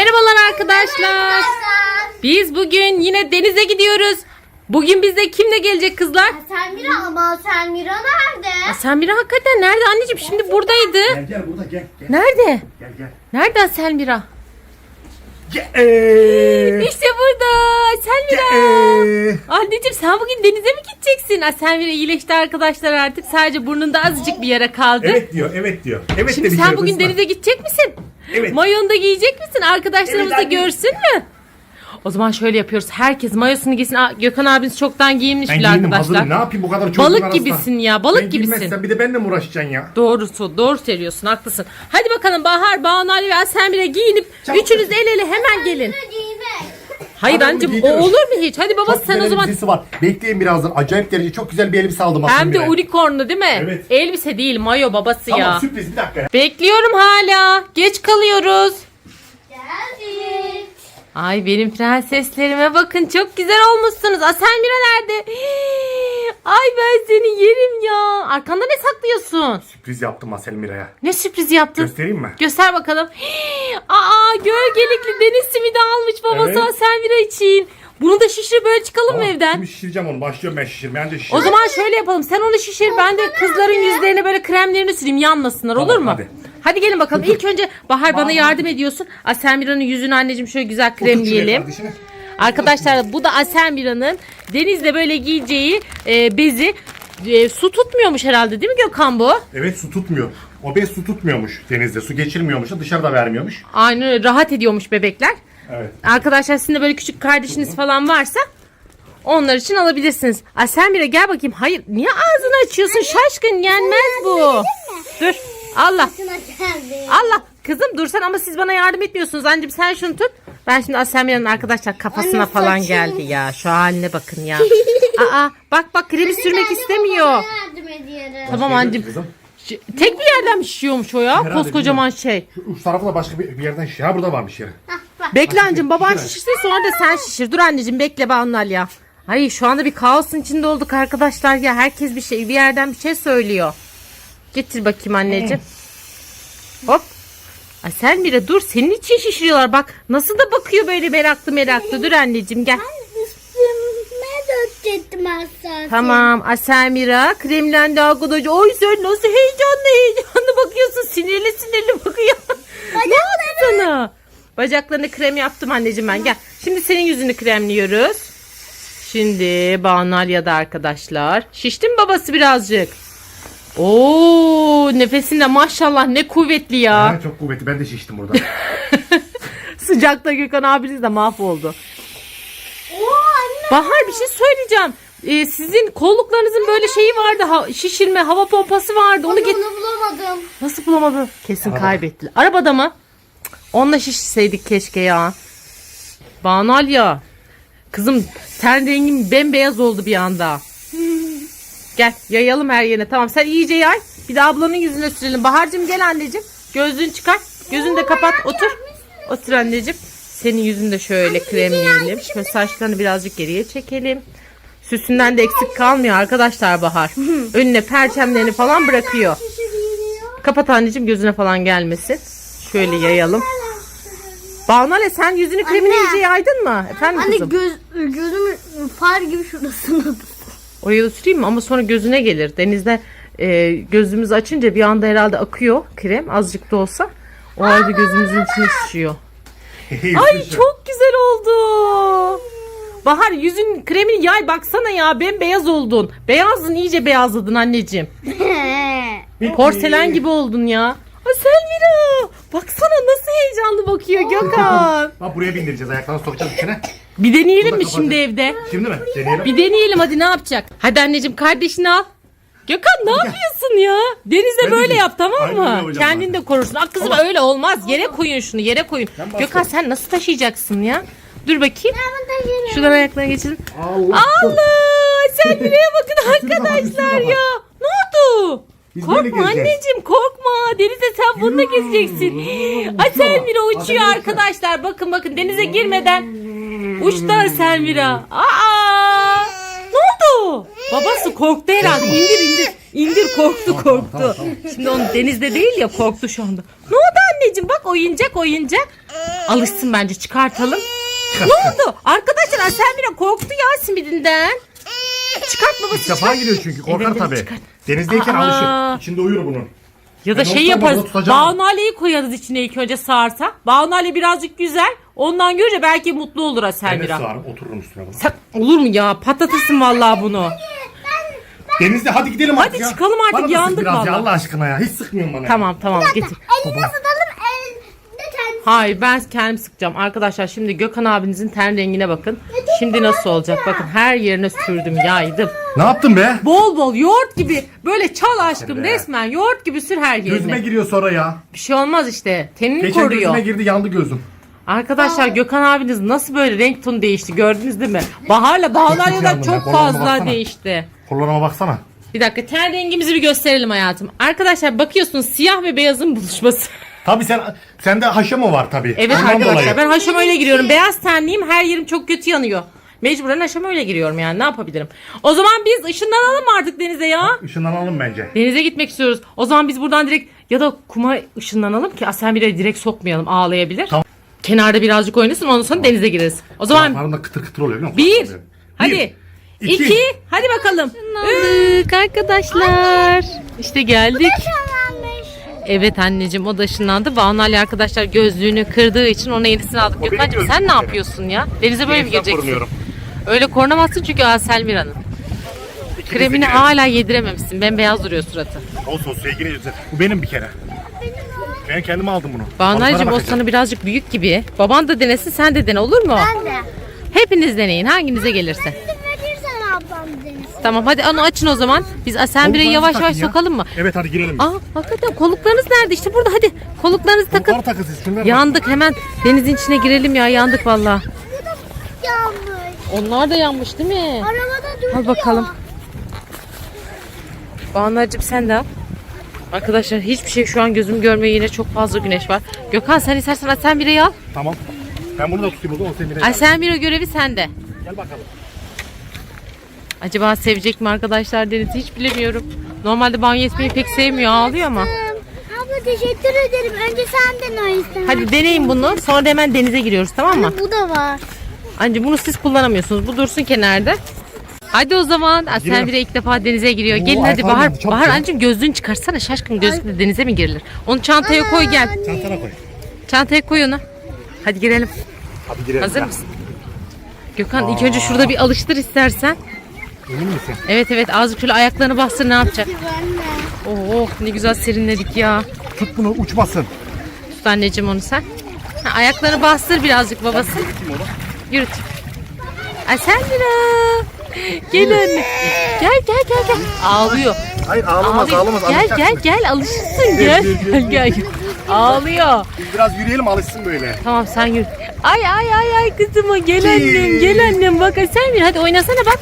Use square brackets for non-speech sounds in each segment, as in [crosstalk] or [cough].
Merhabalar arkadaşlar. Biz bugün yine denize gidiyoruz. Bugün bizde kimle gelecek kızlar? Selmira ama Selmira nerede? Aa, Selmira hakikaten nerede anneciğim? Şimdi buradaydı. Gel gel burada gel. Gel Nerede? gel. gel. Nerede Selmira? Gel. Ee, İşte burada. Selmira. ee. Anneciğim sen bugün denize mi gideceksin? Aa, Selmira iyileşti arkadaşlar artık. Sadece burnunda azıcık bir yara kaldı. Evet diyor, evet diyor. Evet Şimdi bir sen kere bugün kızma. denize gidecek misin? Evet. Mayonu da giyecek misin? Arkadaşlarımız Evet, da anne. görsün mü? O zaman şöyle yapıyoruz. Herkes mayosunu giysin. Aa, Gökhan abiniz çoktan giyinmiş Ben bile giyinim arkadaşlar. hazırım. Ne yapayım bu kadar çocuğun Balık arasında? gibisin ya. Balık ben gibisin. giymezsem bir de benimle mi uğraşacaksın ya? Doğrusu, doğru söylüyorsun. Haklısın. Hadi bakalım Bahar, Banu Ali ve Asemire giyinip Çabuk. üçünüz el ele hemen gelin. Hayır Hadi anneciğim o olur mu hiç? Hadi baba Çok sen güzel o zaman elbisesi var. Bekleyin birazdan. Acayip derece çok güzel bir elbise aldım aslında. hem de unicornlu değil mi? Evet. Elbise değil, mayo babası Tamam ya. sürpriz bir dakika ya. Bekliyorum hala. Geç kalıyoruz. Ay benim prenseslerime bakın çok güzel olmuşsunuz. Aselmira nerede? Ay ben seni yerim ya. Arkanda ne saklıyorsun? Sürpriz yaptım Asel Mira'ya. Ne sürpriz yaptın? Göstereyim mi? Göster bakalım. Aa gölgelikli deniz simidi almış babası Evet. Aselmira için. Bunu da şişir böyle çıkalım mı Tamam, evden? Şimdi şişireceğim onu. Başlıyorum ben şişirmeye. Önce O şişireceğim. zaman şöyle yapalım. Sen onu şişir ben de kızların yüzlerine böyle kremlerini süreyim yanmasınlar olur Tamam, mu? hadi. Hadi gelin bakalım. İlk önce Bahar bana yardım ediyorsun. Aselmira'nın yüzünü anneciğim şöyle güzel Otur şuraya kremleyelim. kardeşine. Arkadaşlar bu da Aselmira'nın denizde böyle giyeceği e, bezi. E, su tutmuyormuş herhalde değil mi Gökhan bu? Evet su tutmuyor. O bez su tutmuyormuş denizde. Su geçirmiyormuş da dışarıda vermiyormuş. Aynen öyle, rahat ediyormuş bebekler. Evet. Arkadaşlar sizin de böyle küçük kardeşiniz falan varsa onlar için alabilirsiniz. Aselmira gel bakayım. Hayır niye ağzını açıyorsun? Şaşkın yenmez bu. Dur. Allah. Allah. Kızım dursan ama siz bana yardım etmiyorsunuz. Anneciğim sen şunu tut. Ben şimdi Aselmira'nın arkadaşlar kafasına Anne, falan saçım. geldi ya. Şu haline bakın ya. [laughs] Aa bak bak kremi sürmek istemiyor. Tamam anneciğim. Tek bir yerden mi şişiyormuş o ya? Herhalde, Koskocaman şey. Şu uç tarafı da başka bir, bir yerden şişiyor. Ha burada varmış yeri. Bekle anneciğim baban şişir. şişirsin sonra da sen şişir. Dur anneciğim bekle Banal ya. Ay şu anda bir kaosun içinde olduk arkadaşlar ya. Herkes bir şey bir yerden bir şey söylüyor. Getir bakayım anneciğim. Hop. Ay sen bile dur senin için şişiriyorlar bak. Nasıl da bakıyor böyle meraklı meraklı. Dur anneciğim gel. Üstüme döktüm aslında. Tamam Aselmira kremlendi arkadaşlar. Oy sen nasıl heyecanlı heyecanlı bakıyorsun. Sinirli sinirli bakıyor. ne yaptı sana? Bacaklarını krem yaptım anneciğim ben. Gel. Şimdi senin yüzünü kremliyoruz. Şimdi Banalya'da arkadaşlar. Şişti mi babası birazcık? Oo nefesinde maşallah ne kuvvetli ya. Ha, çok kuvvetli. Ben de şiştim burada. [laughs] Sıcakta Gökhan abiniz de mahvoldu. Oo anne. Bahar bir şey söyleyeceğim. Ee, sizin kolluklarınızın böyle şeyi vardı. Ha, şişirme hava pompası vardı. Onu get Onu bulamadım. Nasıl bulamadı? Kesin Arabada. kaybettiler. Arabada mı? Onunla şişseydik keşke ya. Banal ya. Kızım ten rengin bembeyaz oldu bir anda. Gel yayalım her yerine. Tamam sen iyice yay. Bir de ablanın yüzüne sürelim. Bahar'cığım gel anneciğim. Gözlüğünü çıkar. Gözünü de kapat. Otur. Otur anneciğim. Senin yüzünü de şöyle kremleyelim. Şöyle saçlarını birazcık geriye çekelim. Süsünden de eksik kalmıyor arkadaşlar Bahar. [laughs] Önüne perçemlerini falan bırakıyor. Kapat anneciğim gözüne falan gelmesin. Şöyle yayalım. Banale sen yüzünü kremini Anne. iyice yaydın mı? Efendim Anne kızım. göz, gözümün far gibi şurasını. Oraya da süreyim mi? Ama sonra gözüne gelir. Denizde e, gözümüzü açınca bir anda herhalde akıyor krem azıcık da olsa. O arada gözümüzün içine şişiyor. Ay çok güzel oldu. Bahar yüzün kremini yay baksana ya bembeyaz oldun. Beyazdın iyice beyazladın anneciğim. [laughs] Porselen gibi oldun ya. Ay Selmira baksana nasıl heyecanlı bakıyor Gökhan. [laughs] Bak buraya bindireceğiz. Ayaklarını sokacağız içine. Bir deneyelim mi şimdi evde? Şimdi mi? Deneyelim. Bir deneyelim hadi ne yapacak? Hadi anneciğim kardeşini al. Gökhan ne yapıyorsun ya? Denizde Ben de böyle yap tamam Aynen öyle mı? yapacağım Kendin zaten. de korursun. Aa, kızım öyle olmaz. Yere koyun şunu yere koyun. Ben. Gökhan sen nasıl taşıyacaksın ya? Dur bakayım. Şuradan ayaklarına geçelim. Allah. Allah! Sen [laughs] buraya bakın arkadaşlar ya. Ne oldu? Biz Korkma anneciğim korkma. Denizde sen bununla gezeceksin. Ay Selmira uçuyor arkadaşlar. Bakın bakın denize girmeden uçtu Selmira. Aa! Ne oldu? Babası korktu herhalde. İndir indir. İndir korktu korktu. Şimdi onun denizde değil ya korktu şu anda. Ne oldu anneciğim bak oyuncak oyuncak. Alışsın bence çıkartalım. ne oldu? Arkadaşlar Aselmira korktu ya simidinden. Çıkart babası İlk defa çıkart. giriyor çünkü korkar Evet, evet, tabii. çıkar. Denizdeyken Aa. alışır. İçinde uyur bunun. Ya da Ben şey olsam yaparız. orada tutacağım. Koyarız içine ilk önce sağarsa. Banu Ali birazcık güzel. Ondan görünce belki mutlu olur Ben de Aselmira. sığarım otururum üstüne bunu. Sen olur mu ya? Patlatırsın vallahi bunu. Denizde hadi gidelim Hadi artık ya. çıkalım artık, Bana da sık yandık biraz ya vallahi. Allah aşkına ya. Hiç sıkmıyorsun bana. ya. Tamam tamam getir. Elini ısıtalım. Hayır ben kendim sıkacağım. Arkadaşlar şimdi Gökhan abinizin ten rengine bakın. Şimdi nasıl olacak? Bakın her yerine sürdüm yaydım. Ne yaptın be? Bol bol yoğurt gibi böyle çal aşkım Evet. resmen yoğurt gibi sür her Gözüme yerine. giriyor sonra ya. Bir şey olmaz işte. Tenini Geçen koruyor. gözüme girdi yandı gözüm. Arkadaşlar Gökhan abiniz nasıl böyle renk tonu değişti gördünüz değil mi? Bahar'la Bahar'la yandım çok ya, kollarıma fazla baksana. değişti. Kollarıma baksana. Bir dakika ten rengimizi bir gösterelim hayatım. Arkadaşlar bakıyorsunuz siyah ve beyazın buluşması. Tabii sen sende haşa mı var tabii. Evet Ondan arkadaşlar dolayı. ben haşama öyle giriyorum. Beyaz tenliyim her yerim çok kötü yanıyor. Mecburen haşama öyle giriyorum yani ne yapabilirim. O zaman biz ışınlanalım artık denize ya. Işınlanalım bence. Denize gitmek istiyoruz. O zaman biz buradan direkt ya da kuma ışınlanalım ki Asel bir de direkt sokmayalım ağlayabilir. Tamam. Kenarda birazcık oynasın ondan sonra denize gireriz. O zaman Kulaklarında kıtır kıtır oluyor biliyor musun? bir, hadi iki. iki, hadi bakalım. Üç, arkadaşlar işte geldik. Evet anneciğim o da ışınlandı. Banu Ali arkadaşlar gözlüğünü kırdığı için ona yenisini aldık. Gökhan'cığım sen ne yapıyorsun ya? Denize böyle mi gireceksin? Öyle korunamazsın çünkü Asel Mira'nın. Kremini girelim. hala yedirememişsin. Bembeyaz duruyor suratı. Olsun suya gireceğiz. Bu benim bir kere. Ben kendim aldım bunu. Balıklara o sana birazcık büyük gibi. Baban da denesin sen de dene olur mu? Ben de. Hepiniz deneyin hanginize gelirse. Verirsen ablam deniz. Tamam hadi onu açın o zaman. Biz Asen Bira'yı Koluklarınızı yavaş yavaş ya. sokalım mı? Evet hadi girelim. Aa hakikaten koluklarınız nerede? İşte burada hadi. Koluklarınızı takın. Kolukları takın siz. Yandık hemen denizin içine girelim ya yandık valla. Yanmış. Onlar da yanmış değil mi? Arabada duruyor. Al bakalım. Banu'cığım sen de al. Arkadaşlar hiçbir şey şu an gözüm görmüyor yine çok fazla güneş var. Gökhan sen istersen Asen Bira'yı al. Tamam. Ben bunu da tutayım o zaman. O senin bir Asen Bira görevi sende. Gel bakalım. Acaba sevecek mi arkadaşlar Deniz'i hiç bilemiyorum. Normalde banyo etmeyi pek sevmiyor ağlıyor ama. Abla teşekkür ederim. Önce senden o istedim. Hadi deneyin bunu sonra da hemen denize giriyoruz tamam mı? Bu da var. Anca bunu siz kullanamıyorsunuz. Bu dursun kenarda. Hadi o zaman. Asel Girelim. bile ilk defa denize giriyor. Oo, Gelin hadi Bahar. çok Bahar güzel. anneciğim gözlüğünü çıkarsana şaşkın gözlükle denize mi girilir? Onu çantaya koy gel. Çantana koy. Çantaya koy onu. Hadi girelim. Hadi girelim. Hazır ya. mısın? Gökhan ilk önce şurada bir alıştır istersen. Emin misin? Evet evet azıcık şöyle ayaklarını bastır ne yapacak? De. Oh ne güzel serinledik ya. Tut bunu uçmasın. Tut anneciğim onu sen. Ha, ayaklarını bastır birazcık babası. Yürüt. Asel Mira. Gel anne. Gel gel gel gel. Ağlıyor. Hayır ağlamaz Ağlıyor. ağlamaz. Gel gel gel alışırsın gel. gel, Gel. Ağlıyor. Biz biraz yürüyelim alışsın böyle. Tamam sen yürü. Ay ay ay ay kızıma gel annem gel annem bak sen bir hadi oynasana bak.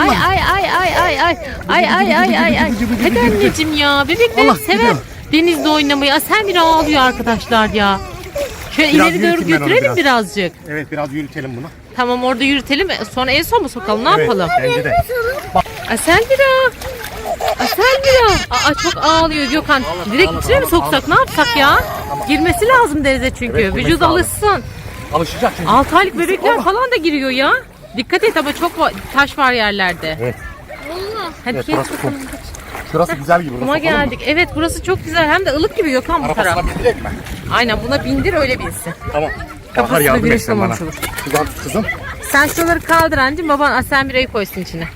Ay ay ay ay ay ay ay ay ay ay ay. Hadi anneciğim ya bebeklerim Allah, sever gidiyor. denizde oynamayı. Aa, Sen bir ağlıyor arkadaşlar ya. Şöyle Biraz ileri doğru yürüteyim ben onu götürelim biraz. birazcık. Evet biraz yürütelim bunu. Tamam orada yürütelim sonra en son mu sokalım ne Evet, yapalım? Bence de. Asel bira. Asel bira. Aa çok ağlıyor Gökhan. Direkt içine mi soksak ne yapsak ya? Girmesi lazım denize çünkü. Evet, girmesi Vücut lazım. alışsın. Alışacak şimdi. 6 aylık bebekler falan da giriyor ya. Dikkat et ama çok va- taş var yerlerde. Evet. Hadi Evet geç burası kum. bakalım. Şurası güzel gibi. Kuma geldik. Evet burası çok güzel. Hem de ılık gibi Gökhan bu taraf. Arabasına bindirek mi? Aynen buna bindir öyle binsin. Tamam. Bahar yardım güneş etsin bana. olmamış olur. Kızım. Sen şuraları kaldır anneciğim. Baban asen birayı koysun içine.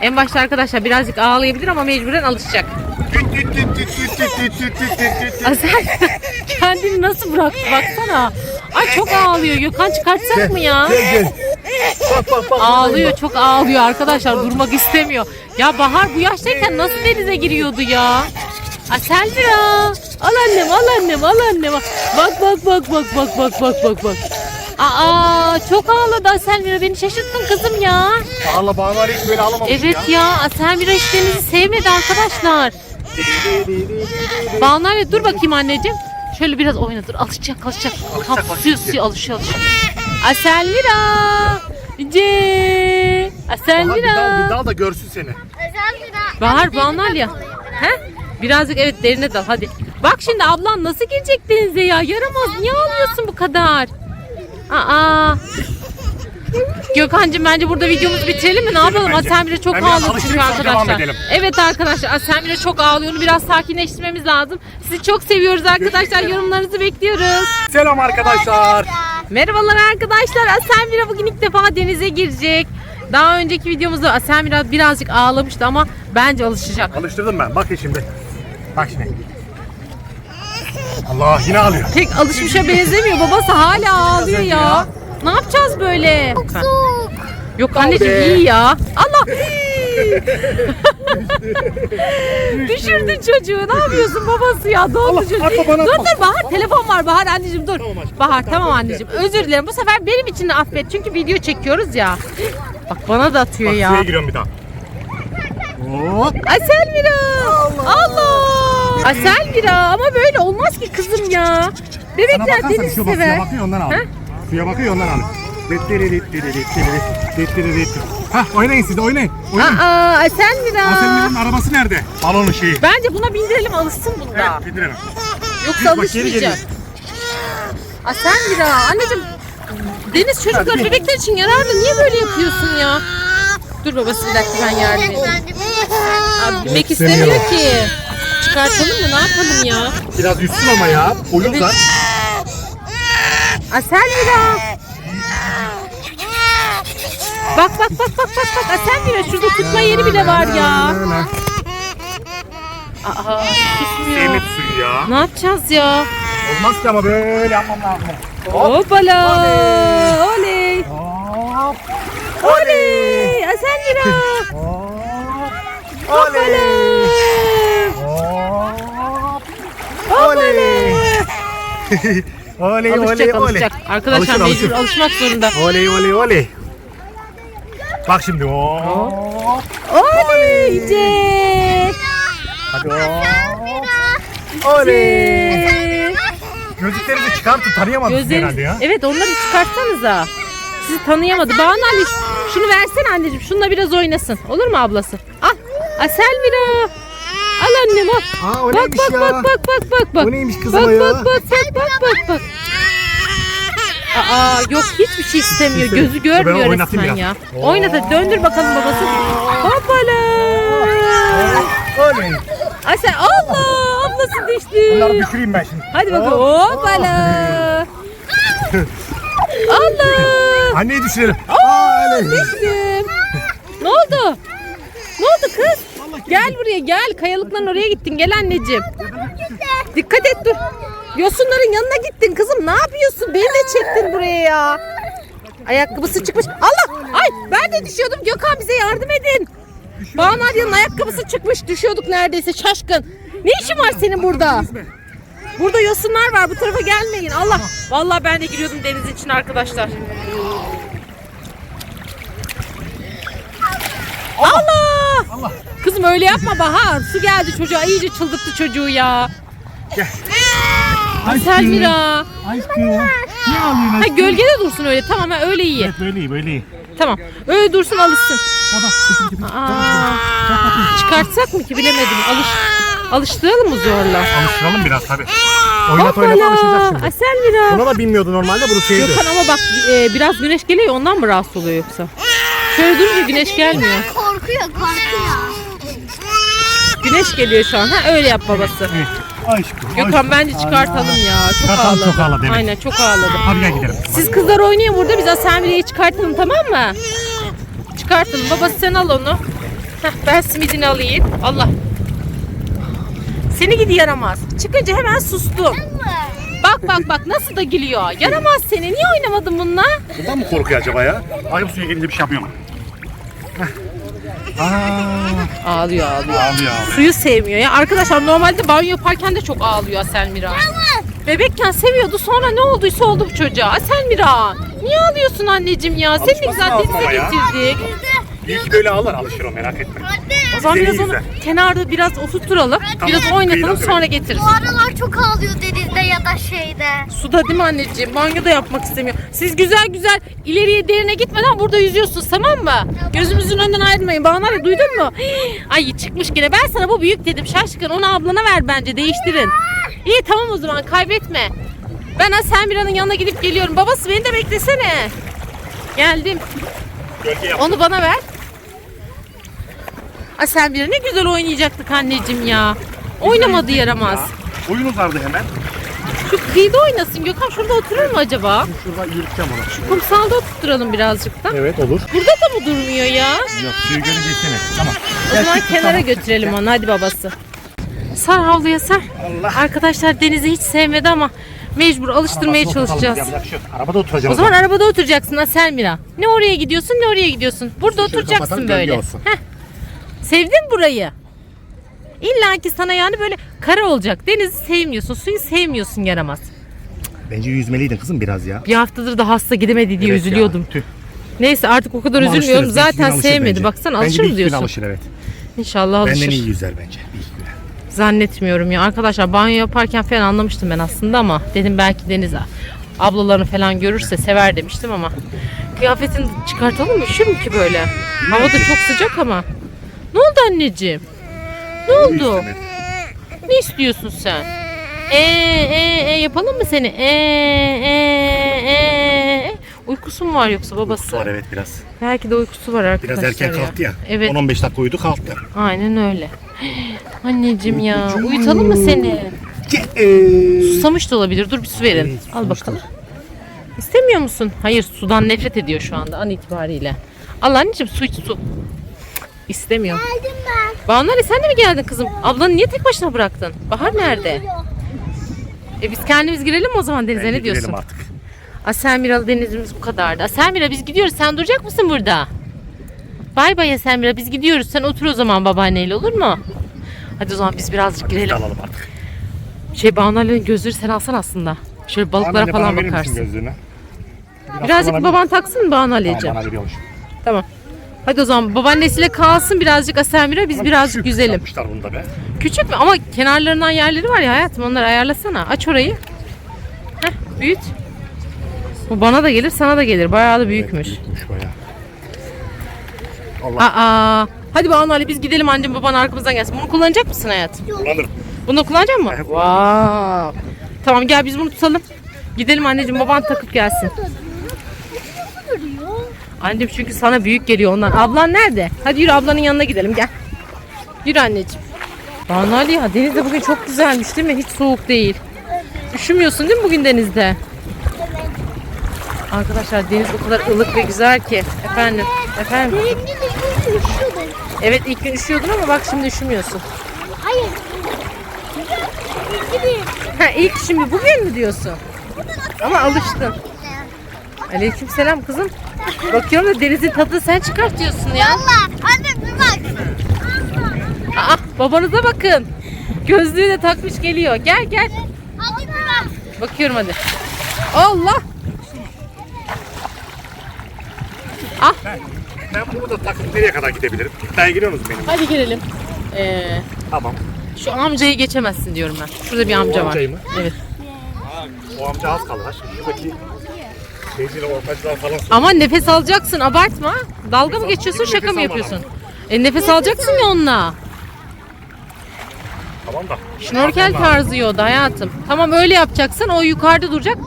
En başta arkadaşlar birazcık ağlayabilir ama mecburen alışacak. Asen [laughs] kendini nasıl bıraktı baksana. Ay çok ağlıyor. Gökhan çıkartsak mı ya? Gel gel. Bak bak bak. Ağlıyor çok ağlıyor arkadaşlar durmak istemiyor. Ya Bahar bu yaştayken nasıl denize giriyordu ya? Aselmira. Al annem al annem al annem. Bak bak bak bak bak bak bak bak bak. Aa çok ağladı Aselmira beni şaşırttın kızım ya. Allah Banu Ali hiç böyle ağlamamış Evet ya Aselmira hiç denizi sevmedi arkadaşlar. Ali dur bakayım anneciğim. Şöyle biraz oyna dur alışacak alışacak. Tam suya suya alışıyor alışıyor. Aselmira. Ce. Bahar bir dal, bir Aselmira. dal da görsün seni. Özel bir Bahar Banal ya. He? Birazcık evet derine dal hadi. Bak şimdi ablan nasıl girecek denize ya? Yaramaz. Niye ağlıyorsun bu kadar? Aa. Gökhan'cığım bence burada videomuzu bitirelim mi? Ne yapalım? bence. Asemire çok Ben biraz ağlıyor çünkü alıştırayım, sonra devam arkadaşlar. edelim. Evet arkadaşlar Asemire çok ağlıyor. Onu biraz sakinleştirmemiz lazım. Sizi çok seviyoruz arkadaşlar. Yorumlarınızı bekliyoruz. Selam arkadaşlar. Merhabalar arkadaşlar. Asemira bugün ilk defa denize girecek. Daha önceki videomuzda Asemira birazcık ağlamıştı ama bence alışacak. Alıştırdım ben. Bakın şimdi. Bak şimdi. Allah yine ağlıyor. Pek alışmışa benzemiyor. Babası hala ağlıyor ya. Ne yapacağız böyle? Soğuk. Yok anneciğim iyi ya. Allah. [laughs] [laughs] Düşürdün çocuğu. Ne yapıyorsun babası ya? Allah, çocuğu. dur dur Bahar telefon var Bahar anneciğim dur. Tamam aşkım. Bahar tamam anneciğim. Özür dilerim. Bu sefer benim için affet. Çünkü video çekiyoruz ya. Bak bana da atıyor Bak ya. suya giriyorum bir daha. Hop. Asel Mira. Allah. Asel Mira ama böyle olmaz ki kızım ya. Bebekler bakarsan deniz şu bak suya sever. bakıyor ondan? Suya bakıyor ondan al. Hah oynayın siz de oynayın. Oynayın. Aa Asel Mira. Aselmin'in arabası nerede? Balonun şeyi. Bence buna bindirelim alışsın bunda. Evet bindirelim. Yoksa Bak, geri alışmayacak. geliyor. Asel Mira. Anneciğim Deniz çocuklar bebekler için yararlı. Niye böyle yapıyorsun ya? Dur babası bir dakika ben yardım edeyim. Abi binmek istemiyor. ki. Çıkartalım mı? Ne yapalım ya? Biraz yüzsün ama ya. Uyuz da. Asel Mira. Bak bak bak bak bak bak Asel Mira şurada tutma yeri bile var ya. Aa tutmuyor. Sevmek suyu ya. Ne yapacağız ya? Olmaz ki ama böyle yapmam lazım. Hoppala. Oley. Hop. Oley. Asel Mira. Hop. Hoppala. Hop. Hoppala. Oley [laughs] oley Alışacak oley. alışacak. Arkadaşlar Alışır, mecbur alışır. alışmak zorunda. Oley oley oley. Bak şimdi. Hop. Oley. Hadi hop. Oley. Oley. Gözlüklerinizi çıkartın tanıyamadınız herhalde ya. Evet onları çıkartsanıza. Sizi tanıyamadı. Banu Ali şunu versene anneciğim. Şununla biraz oynasın. Olur mu ablası? Al. Asel Mira. Al annem al. Aa, o bak neymiş bak ya? bak bak bak bak bak. O neymiş kızım bak, ya? Bak bak bak bak bak bak. Aa yok hiçbir şey istemiyor. Gözü görmüyor resmen biraz. ya. Oynat hadi döndür bakalım babası. Hoppala. Oley. Asel Allah ablası düştü. Bunları düşüreyim ben şimdi. Hadi bakalım. Hop. Hoppala. [laughs] Allah. Anneyi düşürelim. Aa, Oley. düştüm. Ne oldu? Ne oldu kız? Gel buraya gel. Kayalıkların oraya gittin. Gel anneciğim. Dikkat et dur. Yosunların yanına gittin kızım. Ne yapıyorsun? Beni de çektin buraya ya. Ayakkabısı çıkmış. Allah! Ay ben de düşüyordum. Gökhan bize yardım edin. Banu Arya'nın ayakkabısı çıkmış. Düşüyorduk neredeyse şaşkın. Ne işin var senin burada? Burada yosunlar var. Bu tarafa gelmeyin. Allah. Vallahi ben de giriyordum deniz için arkadaşlar. Allah! Allah. Kızım öyle yapma Bahar. Su geldi çocuğa. İyice çıldırttı çocuğu ya. Gel. Selmira. Aşkım. Ne alıyorsun Ha gölgede dursun öyle. Tamam ha, öyle iyi. Evet böyle iyi böyle iyi. Tamam. Öyle dursun alışsın. Baba. Aa, çıkartsak mı ki bilemedim. Alış alıştıralım mı zorla? Alıştıralım biraz tabi. Oynat oynat alışacak şimdi. Ay Selmira. Buna da binmiyordu normalde bunu şeydi. Gökhan ama bak e, biraz güneş geliyor ondan mı rahatsız oluyor yoksa? Şöyle durunca güneş gelmiyor. Korkuyor korkuyor. Güneş geliyor şu an. Ha öyle yap babası. Evet. Aşkım. Gökhan aşkım. bence çıkartalım ya. Çok Çıkartalım, ağladı. çok ağladı, evet. Aynen çok ağladı. Hadi gel gidelim. Siz kızlar oynayın burada biz Asemire'yi çıkartalım tamam mı? Çıkartalım. Babası sen al onu. Heh, ben simidini alayım. Allah. Seni gidi yaramaz. Çıkınca hemen sustum. Bak bak bak nasıl da gülüyor. Yaramaz seni. Niye oynamadın bununla? Bundan mı korkuyor acaba ya? Ayıp suya gelince bir şey yapıyor mu? Heh. Aa, Ağlıyor ağlıyor. ağlıyor. Suyu sevmiyor ya. Arkadaşlar normalde banyo yaparken de çok ağlıyor Aselmira. Bebekken seviyordu sonra ne olduysa oldu bu çocuğa. Aselmira niye ağlıyorsun anneciğim ya? Seni ne güzel Alışması lazım denize ama ya. getirdik. Bir iki böyle alır alışır o merak etme. O zaman biraz onu kenarda biraz oturtturalım. Tamam. Biraz oynatalım Kıyıdan sonra getiririz. Bu aralar çok ağlıyor denizde ya da şeyde. Suda değil mi anneciğim? Banyoda yapmak istemiyor. Siz güzel güzel ileriye derine gitmeden burada yüzüyorsunuz tamam mı? Gözümüzün önünden ayrılmayın. Bana duydun mu? Hii, [gasps] Ay çıkmış gene. Ben sana bu büyük dedim şaşkın. Onu ablana ver bence değiştirin. İyi tamam o zaman kaybetme. Ben Asemira'nın yanına gidip geliyorum. Babası beni de beklesene. Geldim. Onu bana ver. Asemira ne güzel oynayacaktık anneciğim ya. Oynamadı yaramaz. Ya. Oyun uzardı hemen. Şu kıyıda oynasın Gökhan şurada oturur mu acaba? Şurada yürüteceğim onu. Kumsalda oturtturalım birazcık da. Evet olur. Burada da mı durmuyor ya? Yok suyu görünce isteme. Tamam. O zaman kenara götürelim onu hadi babası. Sar havluya sar. Allah. Arkadaşlar denizi hiç sevmedi ama mecbur alıştırmaya oturalım, çalışacağız. bir şey. Arabada oturacağım. O zaman arabada oturacaksın Aselmira. Ne oraya gidiyorsun ne oraya gidiyorsun. Burada Şöyle oturacaksın böyle. Heh. Sevdin burayı. İlla ki sana yani böyle kara olacak. Denizi sevmiyorsun, suyu sevmiyorsun yaramaz. Bence yüzmeliydin kızım biraz ya. Bir haftadır da hasta gidemedi diye Evet üzülüyordum. tüh. Neyse artık o kadar Ama üzülmüyorum. alıştırırız, bir iki gün Zaten alışır sevmedi. bence. Baksana Bence alışır bir mı iki gün diyorsun? alışır evet. İnşallah alışır. Benden iyi yüzer bence. Bir iki güne. Zannetmiyorum ya. Arkadaşlar banyo yaparken falan anlamıştım ben aslında ama dedim belki Deniz ablalarını falan görürse sever demiştim ama kıyafetini çıkartalım mı? Üşür mü ki böyle? Hava da çok sıcak ama. Ne oldu anneciğim? Ne oldu? Ne istiyorsun sen? Ee, ee, ee, yapalım mı seni? Ee, ee, ee. Uykusu mu var yoksa babası? Var evet biraz. Belki de uykusu var arkadaşlar Biraz erken kalktı ya. Evet. 10-15 dakika uyudu kalktı. Aynen öyle. [gasps] Anneciğim ya uyutalım mı seni? Susamış da olabilir. Dur bir su verin. Evet, Al susamıştır. bakalım. İstemiyor musun? Hayır sudan nefret ediyor şu anda an itibariyle. Al anneciğim su iç su. İstemiyor. Geldim ben. Banu Ali sen de mi geldin kızım? Ablanı niye tek başına bıraktın? Bahar nerede? E biz kendimiz girelim mi o zaman denize ne diyorsun? girelim artık. Aselmiralı denizimiz bu kadardı. Aselmira biz gidiyoruz. Sen duracak mısın burada? Bay bay Aselmira biz gidiyoruz. Sen otur o zaman babaanneyle olur mu? Hadi o zaman biz birazcık girelim. alalım artık. Şey Banu Ali'nin gözleri sen alsan aslında. Şöyle balıklara Anne, bana falan verir misin bakarsın. gözlüğünü? Birazcık bana baban taksın mı Banu. Ali'ciğim? Tamam, bana veriyormuş. Tamam. Hadi o zaman babaannesiyle kalsın birazcık Aselmira biz birazcık Küçük yüzelim. yapmışlar bunu da be. Küçük mü? Ama kenarlarından yerleri var ya hayatım onları ayarlasana. Aç orayı. Heh büyüt. Bu bana da gelir sana da gelir. Bayağı da büyükmüş. Evet, büyükmüş bayağı. Allah Aa. Hadi Banu Ali biz gidelim annem baban arkamızdan gelsin. Bunu kullanacak mısın hayatım? kullanırım. Bunu kullanacak mısın? Evet, Wow. Tamam gel biz bunu tutalım. Gidelim anneciğim baban takıp gelsin. Annem çünkü sana büyük geliyor ondan. Ablan nerede? Hadi yürü ablanın yanına gidelim gel. Yürü anneciğim. Ali ya deniz de bugün çok güzelmiş değil mi? Hiç soğuk değil. Üşümüyorsun değil mi bugün denizde? Arkadaşlar deniz o kadar ılık ve güzel ki. Efendim, efendim. Evet ilk gün üşüyordun ama bak şimdi üşümüyorsun. Hayır. Ha ilk şimdi bugün mü diyorsun? Ama alıştın. Aleyküm selam kızım. Bakıyorum da denizin tadını sen çıkartıyorsun ya. Allah. Anne bir bak. Aa, babanıza bakın. Gözlüğü de takmış geliyor. Gel gel. Hadi bir bak. Bakıyorum hadi. Allah. Ah Ben bunu da takıp nereye kadar gidebilirim? İddiaya giriyorsunuz benim. hadi girelim. Ee, Tamam. şu amcayı geçemezsin diyorum ben. Şurada bir amca var. amcayı mı? Evet. O amca az kaldı. ha. Şimdi Şuradaki teyzeyle ortacılar falan Ama nefes alacaksın abartma. Dalga mı Nefes geçiyorsun al- şaka mı nefes yapıyorsun? E nefes alacaksın ya onunla. Tamam da. Şnorkel tarzı yoda hayatım. Tamam öyle yapacaksın o yukarıda duracak.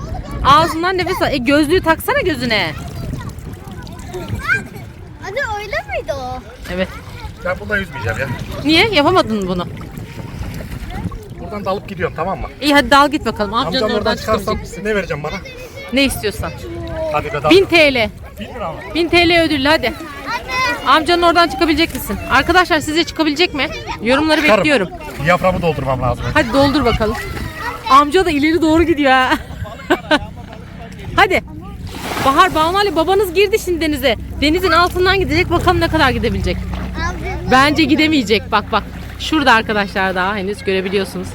Ağzından nefes al. E gözlüğü taksana gözüne. Anne öyle miydi o? Evet. Ben bundan yüzmeyeceğim ya. Niye? Yapamadın bunu? Buradan dalıp gidiyorum tamam mı? İyi hadi dal git bakalım. Amcanın Amcam oradan oradan çıkarsam misin? ne vereceğim bana? Ne istiyorsan. Hadi be dal. 1000 TL. Bin lira mı? 1000 TL ödüllü hadi. Anne. Amcanın oradan çıkabilecek misin? Arkadaşlar size çıkabilecek mi? Yorumları Çıkarım. bekliyorum. Diyaframı doldurmam lazım. Hadi doldur bakalım. Amca da ileri doğru gidiyor ha. [laughs] Hadi. Bahar Banu babanız girdi şimdi denize. Denizin altından gidecek bakalım ne kadar gidebilecek. Bence gidemeyecek. Bak bak. Şurada arkadaşlar daha henüz görebiliyorsunuz.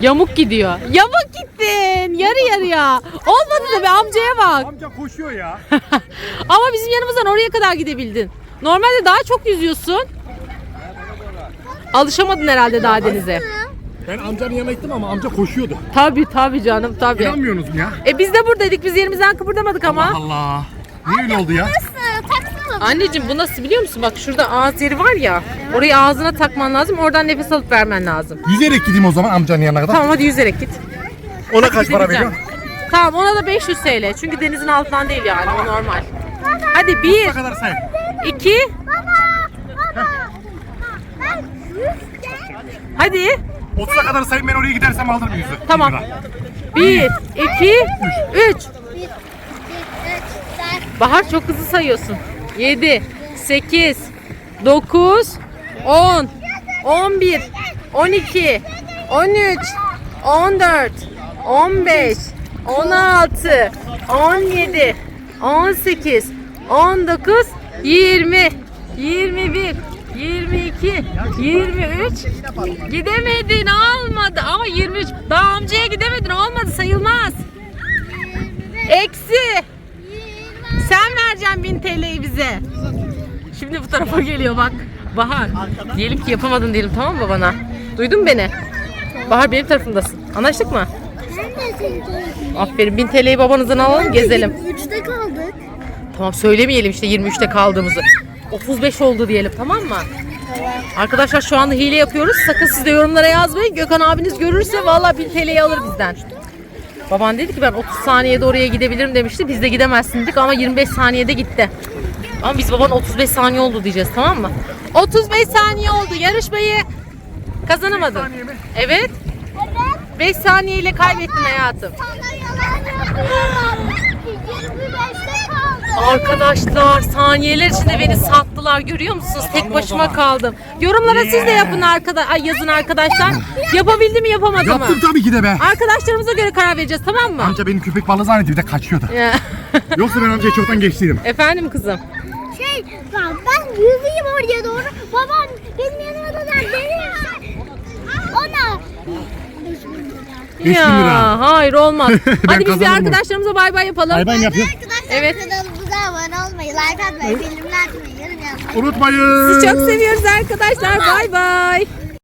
Yamuk gidiyor. Yamuk gittin. Yarı yarıya. Olmadı da be amcaya bak. Amca koşuyor ya. [laughs] Ama bizim yanımızdan oraya kadar gidebildin. Normalde daha çok yüzüyorsun. Alışamadın herhalde daha denize. Ben amcanın yanına gittim ama amca koşuyordu. Tabii tabii canım tabii. İnanmıyorsunuz mu ya? E biz de buradaydık. Biz yerimizden kıpırdamadık ama. Allah. Niye öyle oldu ya? Nasıl? Anneciğim bu nasıl biliyor musun? Bak şurada ağız yeri var ya. Orayı ağzına takman lazım. Oradan nefes alıp vermen lazım. Yüzerek gideyim o zaman amcanın yanına kadar. Tamam hadi yüzerek git. Ona kaç para veriyor? Tamam ona da 500 TL. Çünkü denizin altından değil yani o normal. Hadi bir, Ne kadar say? iki, Ben hadi. 30'a kadar sayayım ben oraya gidersem alırım yüzü. Tamam. Bir lira. Bir, iki, üç. Bir, iki, üç, dört. Bahar çok hızlı sayıyorsun. 7, 8, 9, 10, 11, 12, 13, 14, 15, 16, 17, 18, 19, 20, 21, 22, 23. Gidemedin olmadı ama 23. Daha amcaya gidemedin olmadı sayılmaz. Eksi. Sen vereceksin 1000 TL'yi bize. Şimdi bu tarafa geliyor bak. Bahar. Diyelim ki yapamadın diyelim tamam mı bana? Duydun mu beni? Bahar benim tarafımdasın. Anlaştık mı? Ben de senin tarafındayım. Aferin 1000 TL'yi babanızdan alalım gezelim. Üçte kaldık. Tamam söylemeyelim işte 23'te kaldığımızı. 35 oldu diyelim tamam mı? Arkadaşlar şu anda hile yapıyoruz. Sakın siz de yorumlara yazmayın. Gökhan abiniz görürse vallahi 1000 TL'yi alır bizden. Baban dedi ki ben 30 saniyede oraya gidebilirim demişti. Biz de gidemezsin dedik ama 25 saniyede gitti. Ama biz baban 35 saniye oldu diyeceğiz tamam mı? 35 saniye oldu. Yarışmayı kazanamadın. Evet. 5 saniyeyle kaybettin hayatım. Sana yalan yapıyorum. 25'te kaldık. Arkadaşlar saniyeler içinde beni sattılar görüyor musunuz? Tek başıma kaldım. Yorumlara siz de yapın arkada ay yazın arkadaşlar. Yapabildi mi yapamadı mı? Yaptım tabii ki de be. Arkadaşlarımıza göre karar vereceğiz tamam mı? Amca benim köpek balığı zannetti bir de kaçıyordu. [laughs] Yoksa ben amcayı çoktan geçtiydim. Efendim kızım. Şey, ben, ben yüzeyim oraya doğru. Babam benim yanıma da denirse ona 5000 lira. Ya hayır olmaz. [laughs] Hadi biz kazandım bunu. arkadaşlarımıza bay bay yapalım. Bay bay yapıyor. Arkadaşlar Evet. Abone olmayı, like atmayı, bildirimler açmayı, yorum yazmayı. Unutmayın. Sizi çok seviyoruz arkadaşlar. Bay bay.